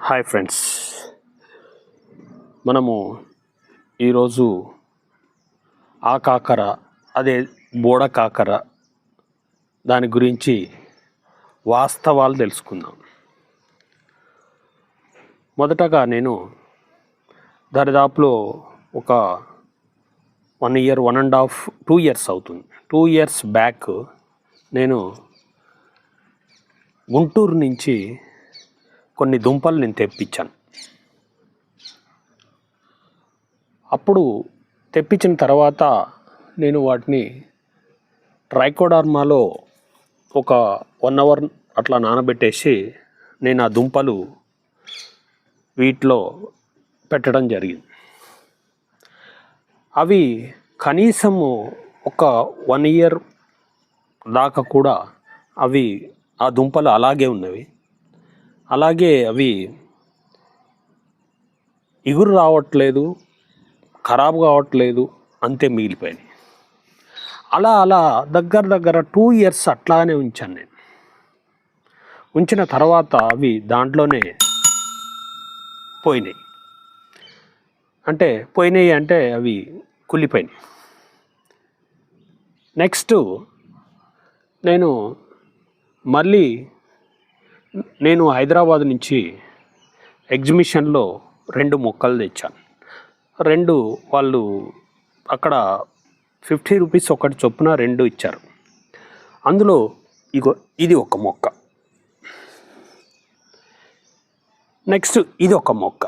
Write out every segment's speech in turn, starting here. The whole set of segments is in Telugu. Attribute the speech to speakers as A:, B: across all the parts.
A: Hi friends. మనము ఈరోజు ఆ కాకర అదే బోడ కాకర దాని గురించి వాస్తవాలు తెలుసుకుందాం. మొదటగా నేను దరిదాపులో ఒక one year one and half two years అవుతుంది. టూ ఇయర్స్ బ్యాక్ నేను గుంటూరు నుంచి కొన్ని దుంపలు నేను తెప్పించాను. అప్పుడు తెప్పించిన తర్వాత నేను వాటిని ట్రైకోడార్మాలో ఒక వన్ అవర్ అట్లా నానబెట్టేసి నేను ఆ దుంపలు వీటిలో పెట్టడం జరిగింది. అవి కనీసము ఒక వన్ ఇయర్ దాకా కూడా అవి ఆ దుంపలు అలాగే ఉన్నవి. అలాగే అవి ఇగురు రావట్లేదు ఖరాబ్ కావట్లేదు అంతే మిగిలిపోయినాయి. అలా అలా దగ్గర దగ్గర టూ ఇయర్స్ అట్లానే ఉంచాను నేను. ఉంచిన తర్వాత అవి దాంట్లోనే పోయినాయి. అంటే పోయినాయి అంటే అవి కుళ్ళిపోయినాయి. నెక్స్ట్ నేను మళ్ళీ నేను హైదరాబాద్ నుంచి ఎగ్జిబిషన్లో రెండు మొక్కలు తెచ్చాను. రెండు వాళ్ళు అక్కడ ఫిఫ్టీ రూపీస్ ఒకటి చొప్పున రెండు ఇచ్చారు. అందులో ఇగో ఇది ఒక మొక్క. నెక్స్ట్ ఇది ఒక మొక్క.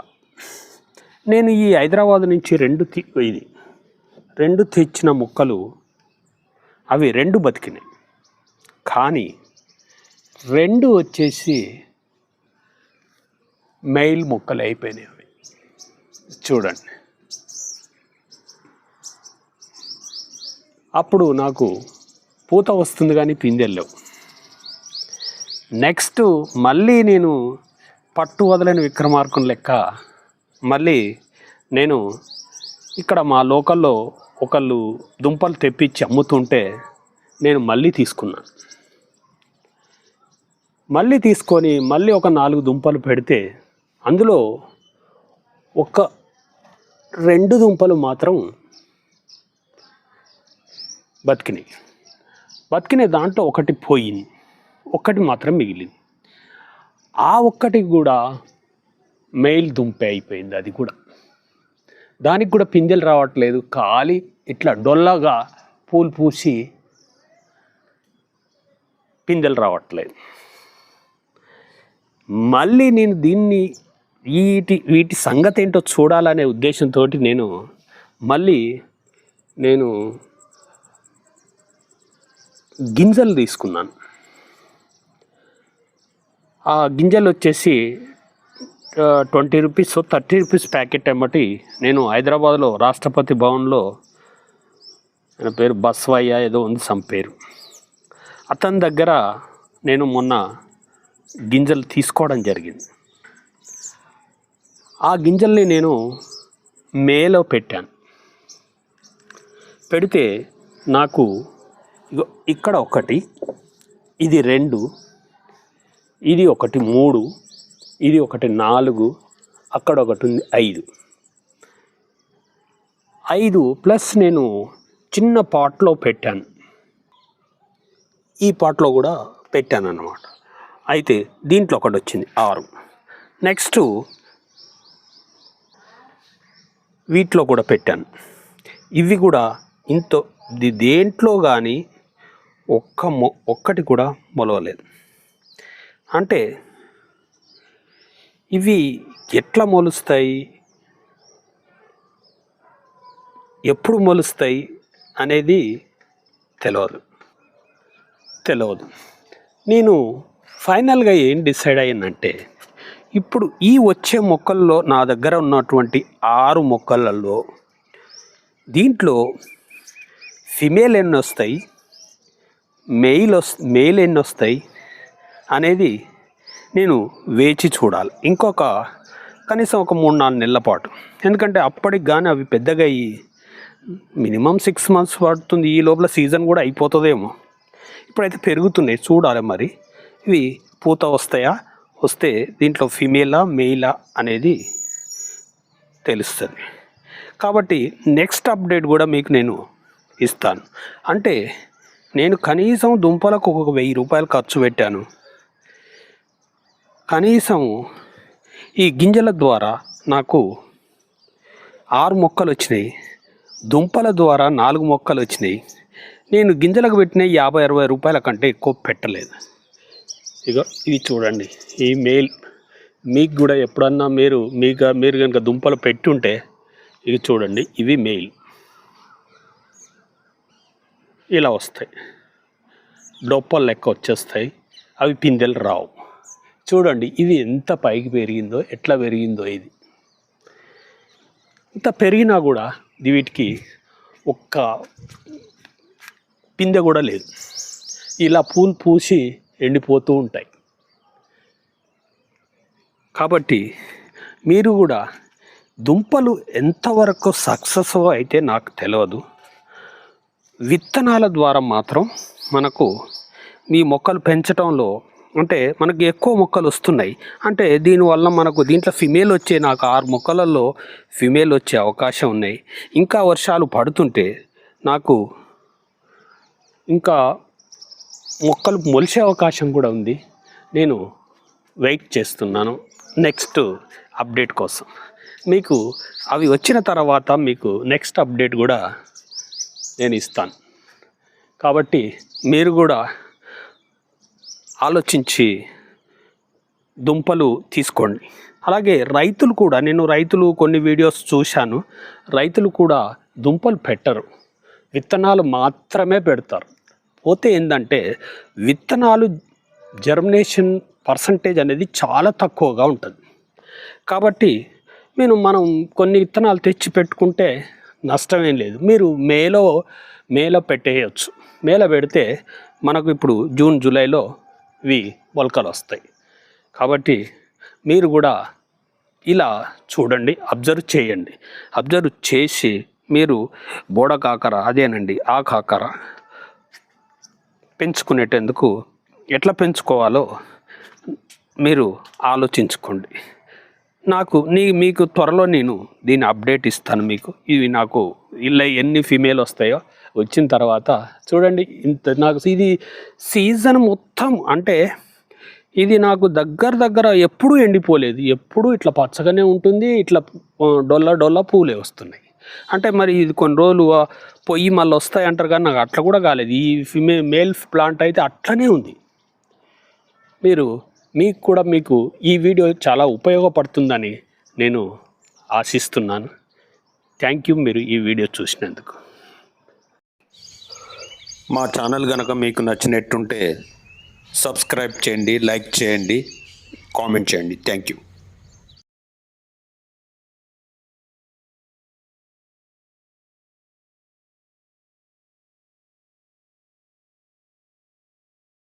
A: నేను ఈ హైదరాబాద్ నుంచి రెండు ఇది రెండు తెచ్చిన మొక్కలు అవి రెండు బతికినాయి. కానీ రెండు వచ్చేసి మెయిల్ ముక్కలు అయిపోయినాయి. చూడండి. అప్పుడు నాకు పూత వస్తుంది కానీ పిందెళ్ళవు నెక్స్ట్ మళ్ళీ నేను పట్టు వదలని విక్రమార్కుని లెక్క మళ్ళీ నేను ఇక్కడ మా లోకల్లో ఒకళ్ళు దుంపలు తెప్పించి అమ్ముతుంటే నేను మళ్ళీ తీసుకున్నాను. మళ్ళీ తీసుకొని మళ్ళీ ఒక నాలుగు దుంపలు పెడితే అందులో ఒక రెండు దుంపలు మాత్రం బతికినాయి. బతికిన దాంట్లో ఒకటి పోయింది. ఒక్కటి మాత్రం మిగిలింది. ఆ ఒక్కటి కూడా మెయిల్ దుంపే అయిపోయింది అది కూడా. దానికి కూడా పిందెలు రావట్లేదు. ఖాళీ ఇట్లా డొల్లగా పూలు పూసి పిందెలు రావట్లేదు. మళ్ళీ నేను దీన్ని వీటి వీటి సంగతి ఏంటో చూడాలనే ఉద్దేశంతో నేను మళ్ళీ నేను గింజలు తీసుకున్నాను. ఆ గింజలు వచ్చేసి twenty rupees thirty rupees packet అమ్మటి నేను హైదరాబాద్లో రాష్ట్రపతి భవన్లో ఆయన పేరు బస్వయ్య ఏదో ఉంది సమ్ పేరు. అతని దగ్గర నేను మొన్న గింజలు తీసుకోవడం జరిగింది. ఆ గింజల్ని నేను మేలో పెట్టాను. పెడితే నాకు ఇక్కడ ఒకటి ఇది రెండు ఇది ఒకటి మూడు ఇది ఒకటి నాలుగు అక్కడ ఒకటి ఉంది ఐదు. ఐదు ప్లస్ నేను చిన్న పాట్లో పెట్టాను. ఈ పాట్లో కూడా పెట్టాను అన్నమాట అయితే దీంట్లో ఒకటి వచ్చింది ఆరు. నెక్స్ట్ వీటిలో కూడా పెట్టాను. ఇవి కూడా ఇంత ది- దేంట్లో కానీ ఒక్క మొ ఒక్కటి కూడా మొలవలేదు. అంటే ఇవి ఎట్లా మొలుస్తాయి? ఎప్పుడు మొలుస్తాయి అనేది తెలియదు తెలియదు నేను ఫైనల్గా ఏం డిసైడ్ అయ్యిందంటే ఇప్పుడు ఈ వచ్చే మొక్కల్లో నా దగ్గర ఉన్నటువంటి ఆరు మొక్కలలో దీంట్లో ఫిమేల్ ఎన్ని వస్తాయి మెయిల్ వస్ మెయిల్ ఎన్ని వస్తాయి అనేది నేను వేచి చూడాలి. ఇంకొక కనీసం ఒక మూడు నాలుగు నెలల పాటు. ఎందుకంటే అప్పటికి కానీ అవి పెద్దగా అయ్యి మినిమం సిక్స్ మంత్స్ పడుతుంది. ఈ లోపల సీజన్ కూడా అయిపోతుందేమో. ఇప్పుడైతే పెరుగుతున్నాయి. చూడాలి మరి. ఇవి పూత వస్తాయా? వస్తే దీంట్లో ఫిమేలా మెయిలా అనేది తెలుస్తుంది. కాబట్టి నెక్స్ట్ అప్డేట్ కూడా మీకు నేను ఇస్తాను. అంటే నేను కనీసం దుంపలకు ఒక వెయ్యి రూపాయలు ఖర్చు పెట్టాను. కనీసం ఈ గింజల ద్వారా నాకు ఆరు మొక్కలు వచ్చినాయి. దుంపల ద్వారా నాలుగు మొక్కలు వచ్చినాయి. నేను గింజలకు పెట్టిన యాభై అరవై రూపాయల కంటే ఎక్కువ పెట్టలేదు. ఇక ఇది చూడండి. ఈ మెయిల్ మీకు కూడా ఎప్పుడన్నా మీరు మీకు మీరు కనుక దుంపలు పెట్టుంటే ఇవి చూడండి ఇవి మెయిల్. ఇలా వస్తాయి. డొప్పలు లెక్క వచ్చేస్తాయి. అవి పిందెలు రావు. చూడండి ఇది ఎంత పైకి పెరిగిందో ఎట్లా పెరిగిందో ఇది. ఇంత పెరిగినా కూడా వీటికి ఒక్క పిందె కూడా లేదు. ఇలా పూలు పూసి ఎండిపోతూ ఉంటాయి. కాబట్టి మీరు కూడా దుంపలు ఎంతవరకు సక్సెస్ అయితే నాకు తెలియదు విత్తనాల ద్వారా మాత్రం మనకు మీ మొక్కలు పెంచడంలో అంటే మనకి ఎక్కువ మొక్కలు వస్తున్నాయి. అంటే దీనివల్ల మనకు దీంట్లో ఫిమేల్ వచ్చే నాకు ఆరు మొక్కలలో ఫిమేల్ వచ్చే అవకాశం ఉన్నాయి. ఇంకా వర్షాలు పడుతుంటే నాకు ఇంకా మొక్కలు మొలిచే అవకాశం కూడా ఉంది. నేను వెయిట్ చేస్తున్నాను. నెక్స్ట్ అప్డేట్ కోసం. మీకు అవి వచ్చిన తర్వాత మీకు నెక్స్ట్ అప్డేట్ కూడా నేను ఇస్తాను. కాబట్టి మీరు కూడా ఆలోచించి దుంపలు తీసుకోండి. అలాగే రైతులు కూడా నేను రైతులు కొన్ని వీడియోస్ చూశాను. రైతులు కూడా దుంపలు పెట్టరు. విత్తనాలు మాత్రమే పెడతారు. పోతే ఏంటంటే విత్తనాలు జర్మినేషన్ పర్సంటేజ్ అనేది చాలా తక్కువగా ఉంటుంది. కాబట్టి నేను మనం కొన్ని విత్తనాలు తెచ్చి పెట్టుకుంటే నష్టమేం లేదు. మీరు మేలో మేలో పెట్టేయచ్చు. మేలో పెడితే మనకు ఇప్పుడు జూన్ జూలైలో ఇవి మొలకలు వస్తాయి. కాబట్టి మీరు కూడా ఇలా చూడండి అబ్జర్వ్ చేయండి. అబ్జర్వ్ చేసి మీరు బోడ కాకర అదేనండి ఆ కాకర పెంచుకునేటందుకు ఎట్లా పెంచుకోవాలో మీరు ఆలోచించుకోండి. నాకు నీ మీకు త్వరలో నేను దీని అప్డేట్ ఇస్తాను మీకు. ఇవి నాకు ఇలా ఎన్ని ఫీమేల్ వస్తాయో వచ్చిన తర్వాత చూడండి. ఇంత నాకు ఇది సీజన్ మొత్తం అంటే ఇది నాకు దగ్గర దగ్గర ఎప్పుడూ ఎండిపోలేదు. ఎప్పుడూ ఇట్లా పచ్చగానే ఉంటుంది ఇట్లా డొల్ల డొల్ల పూలే వస్తున్నాయి. అంటే మరి ఇది కొన్ని రోజులు పొయ్యి మళ్ళీ వస్తాయి అంటారు కానీ నాకు అట్లా కూడా కాలేదు. ఈ ఫిమే మేల్ ప్లాంట్ అయితే అట్లనే ఉంది. మీరు మీకు కూడా మీకు ఈ వీడియో చాలా ఉపయోగపడుతుందని నేను ఆశిస్తున్నాను. థ్యాంక్ యూ మీరు ఈ వీడియో చూసినందుకు.
B: మా ఛానల్ కనుక మీకు నచ్చినట్టుంటే సబ్స్క్రైబ్ చేయండి లైక్ చేయండి కామెంట్ చేయండి. Thank you.